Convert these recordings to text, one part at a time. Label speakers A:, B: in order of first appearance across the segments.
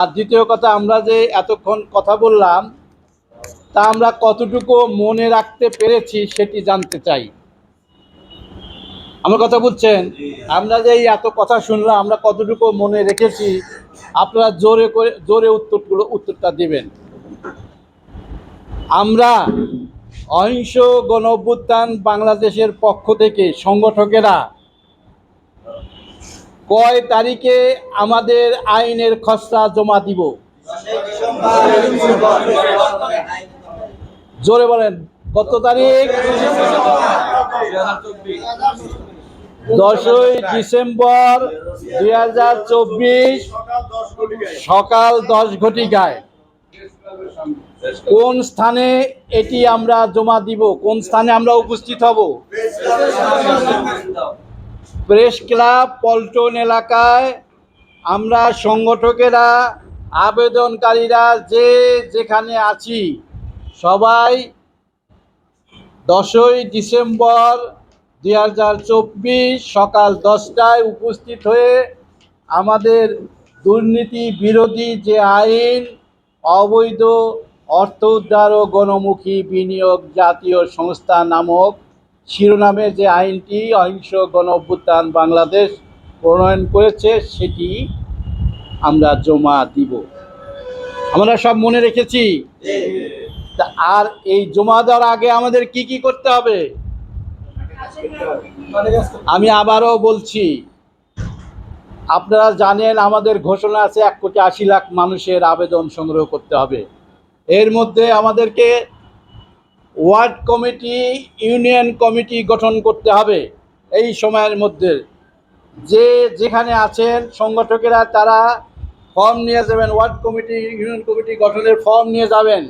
A: আর দ্বিতীয় কথা আমরা যে এতক্ষণ কথা বললাম তা আমরা কতটুকু মনে রাখতে পেরেছি সেটি জানতে চাই। আমার কথা বুঝছেন? আমরা যে এত কথা শুনলাম আমরা কতটুকু মনে রেখেছি আপনারা জোরে করে জোরে উত্তরগুলো উত্তরটা দিবেন। আমরা অহিংস গণ অভ্যুত্থান বাংলাদেশের পক্ষ থেকে সংগঠকেরা কয় তারিখে আমাদের আইনের খসড়া জমা দিব? জোরে বলেন, কত তারিখ? দশই ডিসেম্বর দুই হাজার চব্বিশ, সকাল দশ ঘটিকায়। কোন স্থানে এটি আমরা জমা দিব? কোন স্থানে আমরা উপস্থিত হব? প্রেস ক্লাব পল্টন এলাকায় আমরা সংগঠকেরা, আবেদনকারীরা যে যেখানে আছি, সবাই দশই ডিসেম্বর দুই হাজার চব্বিশ সকাল দশটায় উপস্থিত হয়ে আমাদের দুর্নীতি বিরোধী যে আইন, অবৈধ অর্থ উদ্ধার ও গণমুখী বিনিয়োগ জাতীয় সংস্থা নামক শিরোনামে যে আইনটি অহিংস গণ অভ্যুত্থান বাংলাদেশ প্রণয়ন করেছে, সেটি আমরা জমা দিব। আমরা সব মনে রেখেছি? আর এই জমা দেওয়ার আগে আমাদের কি কি করতে হবে? আমি আবারও বলছি, আপনারা জানেন আমাদের ঘোষণা আছে, এক কোটি আশি লাখ মানুষের আবেদন সংগ্রহ করতে হবে। এর মধ্যে আমাদেরকে ওয়ার্ড কমিটি, ইউনিয়ন কমিটি গঠন করতে হবে এই সময়ের মধ্যে। যে যেখানে আছেন সংগঠকেরা, তারা ফর্ম নিয়ে যাবেন, ওয়ার্ড কমিটি, ইউনিয়ন কমিটি গঠনের ফর্ম নিয়ে যাবেন।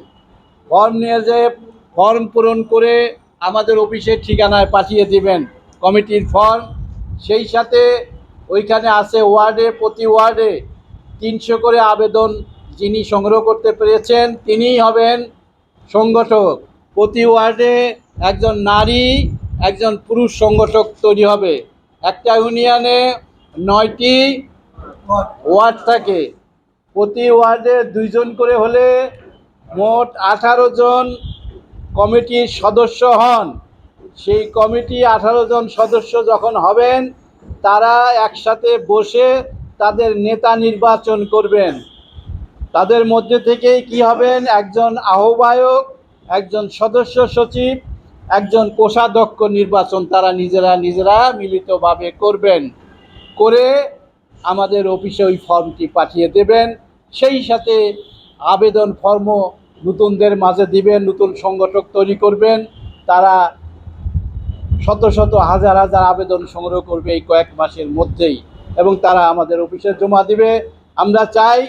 A: ফর্ম নিয়ে যে ফর্ম পূরণ করে আমাদের অফিসের ঠিকানায় পাঠিয়ে দিবেন কমিটির ফর্ম। সেই সাথে ওইখানে আছে ওয়ার্ডে, প্রতি ওয়ার্ডে তিনশো করে আবেদন যিনি সংগ্রহ করতে পেরেছেন, তিনিই হবেন সংগঠক। প্রতি ওয়ার্ডে একজন নারী, একজন পুরুষ সংগঠক তৈরি হবে। একটা ইউনিয়নে নয়টি ওয়ার্ড থাকে। প্রতি ওয়ার্ডে দুইজন করে হলে মোট আঠারো জন কমিটির সদস্য হন। সেই কমিটি আঠারো জন সদস্য যখন হবেন, তারা একসাথে বসে তাদের নেতা নির্বাচন করবেন। তাদের মধ্যে থেকেই কি হবেন? একজন আহ্বায়ক একজন সদস্য সচিব, একজন কোষাধ্যক্ষ নির্বাচন তারা নিজেরা নিজেরা মিলিতভাবে করবেন। করে আমাদের অফিসে ওই ফর্মটি পাঠিয়ে দেবেন। সেই সাথে আবেদন ফর্ম নতুনদের মাঝে দিবেন, নতুন সংগঠক তৈরি করবেন। তারা শত শত হাজার হাজার আবেদন সংগ্রহ করবে এই কয়েক মাসের মধ্যেই এবং তারা আমাদের অফিসে জমা দিবে। আমরা চাই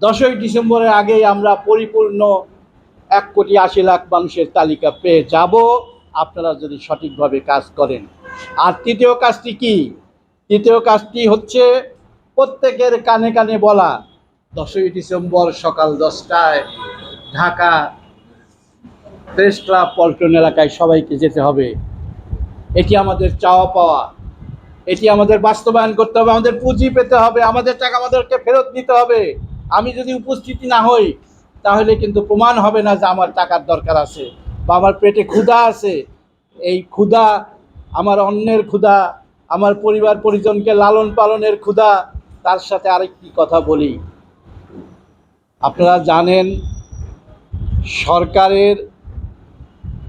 A: দশই ডিসেম্বরের আগেই আমরা পরিপূর্ণ এক কোটি আশি লাখ মানুষের তালিকা পেয়ে যাব। আপনারা যদি সঠিকভাবে কাজ করেন। আর তৃতীয় কাজটি কি? তৃতীয় কাজটি হচ্ছে প্রত্যেকের কানে কানে বলা। দশই ডিসেম্বর সকাল দশটায় ঢাকা প্রেস ক্লাব পল্টন এলাকায় সবাইকে যেতে হবে। এটি আমাদের চাওয়া পাওয়া। এটি আমাদের বাস্তবায়ন করতে হবে। আমাদের পুঁজি পেতে হবে। আমাদের টাকা আমাদেরকে ফেরত দিতে হবে। আমি যদি উপস্থিতি না হই তাহলে কিন্তু প্রমাণ হবে না যে আমার টাকার দরকার আছে বা আমার পেটে ক্ষুধা আছে। এই ক্ষুধা, আমার অন্যের ক্ষুধা, আমার পরিবার পরিজনকে লালন পালনের ক্ষুধা, তার সাথে আরেকটি কথা বলি। আপনারা জানেন, সরকারের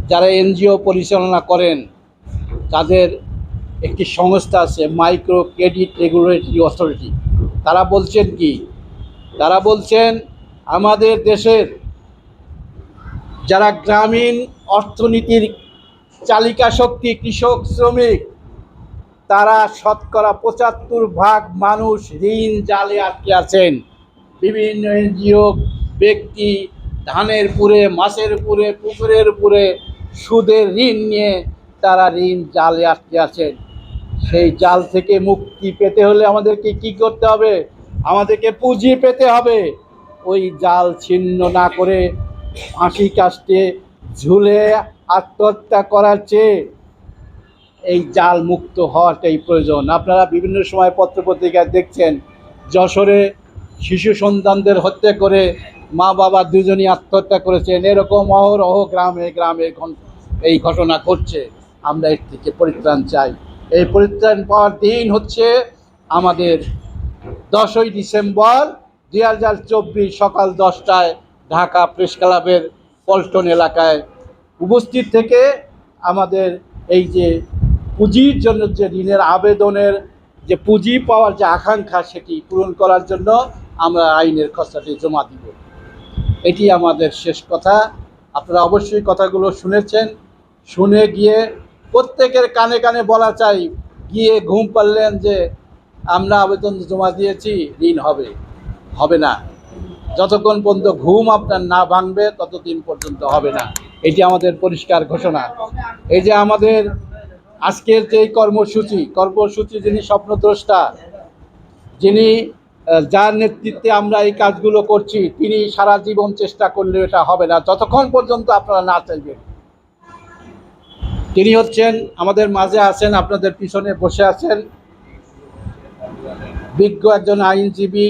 A: যারা এনজিও পরিচালনা করেন, তাদের একটি সংস্থা আছে মাইক্রো ক্রেডিট রেগুলেটরি অথরিটি তারা বলছেন কি? তারা বলছেন আমাদের দেশের যারা গ্রামীণ অর্থনীতির চালিকা শক্তি, কৃষক, শ্রমিক, তারা শতকরা পঁচাত্তর ভাগ মানুষ ঋণ জালে আটকে আছেন। বিভিন্ন এনজিও ব্যক্তি ধানের পুরে, মাছের পুরে, পুকুরের পুরে সুদের ঋণ নিয়ে তারা ঋণ জালে আটকে আছেন। সেই জাল থেকে মুক্তি পেতে হলে আমাদেরকে কি করতে হবে? আমাদেরকে পুঁজি পেতে হবে। ওই জাল ছিন্ন না করে ফাঁসি কাস্টে ঝুলে আত্মহত্যা করার চেয়ে এই জাল মুক্ত হওয়াটাই প্রয়োজন। আপনারা বিভিন্ন সময় পত্রপত্রিকায় দেখছেন, যশোরে শিশু সন্তানদের হত্যা করে মা বাবা দুজনই আত্মহত্যা করেছেন। এরকম অহরহ গ্রামে গ্রামে এই ঘটনা ঘটছে। আমরা এর থেকে পরিত্রাণ চাই। এই পরিত্রাণ পাওয়ার দিন হচ্ছে আমাদের দশই ডিসেম্বর। দুই হাজার চব্বিশ সকাল দশটায় ঢাকা প্রেস ক্লাবের পল্টন এলাকায় উপস্থিত থেকে আমাদের এই যে পুঁজির জন্য যে ঋণের আবেদনের যে পুঁজি পাওয়ার যে আকাঙ্ক্ষা সেটি পূরণ করার জন্য আমরা আইনের খসড়াটি জমা দিব। এটি আমাদের শেষ কথা। আপনারা অবশ্যই কথাগুলো শুনেছেন। শুনে গিয়ে প্রত্যেকের কানে কানে বলা চাই, গিয়ে ঘুম পারলেন যে আমরা আবেদন জমা দিয়েছি, ঋণ হবে। হবে না। যতক্ষণ পর্যন্ত ঘুম আপনার না ভাঙবে, ততদিন পর্যন্ত হবে না। এটি আমাদের পরিষ্কার ঘোষণা। এই যে আমাদের আজকের যে কর্মসূচি কর্মসূচি যিনি স্বপ্নদ্রষ্টা, যিনি যার নেতৃত্বে আমরা এই কাজগুলো করছি, তিনি সারা জীবন চেষ্টা করলে এটা হবে না। যতক্ষণ পর্যন্ত আপনারা না চাইবেন। তিনি হচ্ছেন, আমাদের মাঝে আছেন, আপনাদের পিছনে বসে আছেন। বিজ্ঞ একজন আইনজীবী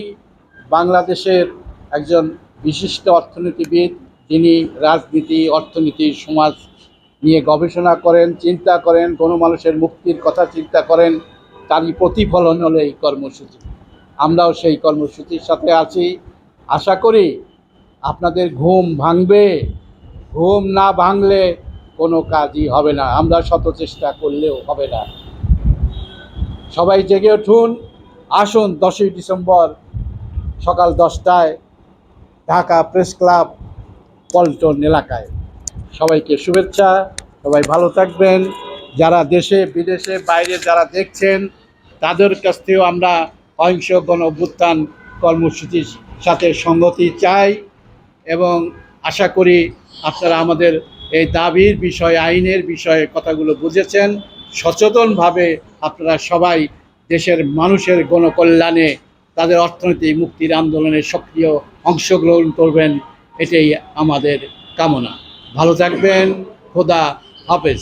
A: বাংলাদেশের একজন বিশিষ্ট অর্থনীতিবিদ, যিনি রাজনীতি, অর্থনীতি, সমাজ নিয়ে গবেষণা করেন, চিন্তা করেন, কোনো মানুষের মুক্তির কথা চিন্তা করেন, তারই প্রতিফলন হলো এই কর্মসূচি। আমরাও সেই কর্মসূচির সাথে আছি। আশা করি আপনাদের ঘুম ভাঙবে। ঘুম না ভাঙলে কোনো কাজই হবে না। আমরা শত চেষ্টা করলেও হবে না। সবাই জেগে উঠুন। আসুন দশই ডিসেম্বর সকাল দশটায় ঢাকা প্রেস ক্লাব পল্টন এলাকায়। সবাইকে শুভেচ্ছা, সবাই ভালো থাকবেন। যারা দেশে, বিদেশে, বাইরে যারা দেখছেন, তাদের কাছ থেকেও আমরা অহিংস গণ অভ্যুত্থান কর্মসূচির সাথে সঙ্গতি চাই এবং আশা করি আপনারা আমাদের এই দাবির বিষয়ে, আইনের বিষয়ে কথাগুলো বুঝেছেন। সচেতনভাবে আপনারা সবাই দেশের মানুষের গণকল্যাণে তাদের অর্থনৈতিক মুক্তির আন্দোলনে সক্রিয় অংশগ্রহণ করবেন এটাই আমাদের কামনা। ভালো থাকবেন খোদা হাফেজ।